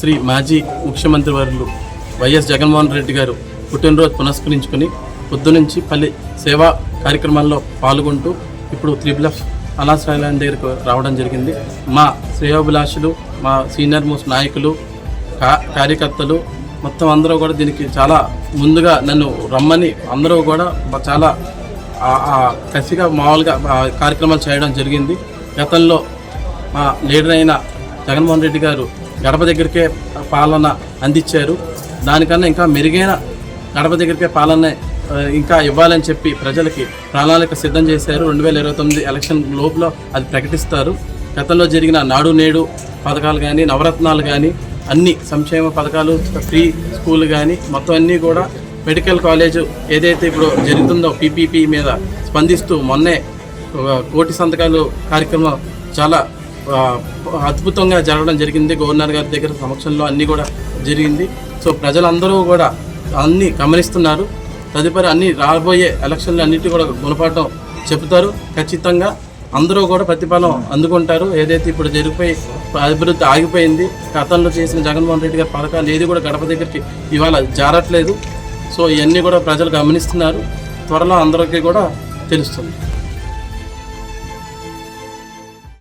శ్రీ మాజీ ముఖ్యమంత్రి వర్యులు వైఎస్ జగన్మోహన్ రెడ్డి గారు పుట్టినరోజు పునస్కరించుకుని పొద్దునుంచి పల్లె సేవా కార్యక్రమాల్లో పాల్గొంటూ ఇప్పుడు త్రిబుల్ ఎఫ్ అలాశ్రాయలం దగ్గరకు రావడం జరిగింది. మా శ్రేయోభిలాషులు మా సీనియర్ మోస్ట్ నాయకులు కా కార్యకర్తలు మొత్తం అందరూ కూడా దీనికి చాలా ముందుగా నన్ను రమ్మని అందరూ కూడా చాలా కసిగా మామూలుగా కార్యక్రమాలు చేయడం జరిగింది. గతంలో మా లీడర్ అయిన జగన్మోహన్ రెడ్డి గారు గడప దగ్గరికే పాలన అందించారు. దానికన్నా ఇంకా మెరుగైన గడప దగ్గరికే పాలన ఇంకా ఇవ్వాలని చెప్పి ప్రజలకి ప్రణాళిక సిద్ధం చేశారు. రెండు వేల ఇరవై తొమ్మిది ఎలక్షన్ లోపల అది ప్రకటిస్తారు. గతంలో జరిగిన నాడు నేడు పథకాలు కానీ నవరత్నాలు కానీ అన్ని సంక్షేమ పథకాలు ఫ్రీ స్కూల్ కానీ మొత్తం అన్నీ కూడా మెడికల్ కాలేజ్ ఏదైతే ఇప్పుడు జరుగుతుందో పీపీపీ మీద స్పందిస్తూ మొన్నే కోటి సంతకాలు కార్యక్రమం చాలా అద్భుతంగా జరగడం జరిగింది. గవర్నర్ గారి దగ్గర సమక్షంలో అన్నీ కూడా జరిగింది. సో ప్రజలందరూ కూడా అన్నీ గమనిస్తున్నారు. తదుపరి అన్ని రాబోయే ఎలక్షన్లు అన్నిటి కూడా గుణపాఠం చెబుతారు. ఖచ్చితంగా అందరూ కూడా ప్రతిఫలం అందుకుంటారు. ఏదైతే ఇప్పుడు జరిగిపోయి అభివృద్ధి ఆగిపోయింది గతంలో చేసిన జగన్మోహన్ రెడ్డి గారి పథకాలు ఏది కూడా గడప దగ్గరికి ఇవాళ జారట్లేదు. సో ఇవన్నీ కూడా ప్రజలు గమనిస్తున్నారు. త్వరలో అందరికీ కూడా తెలుస్తుంది.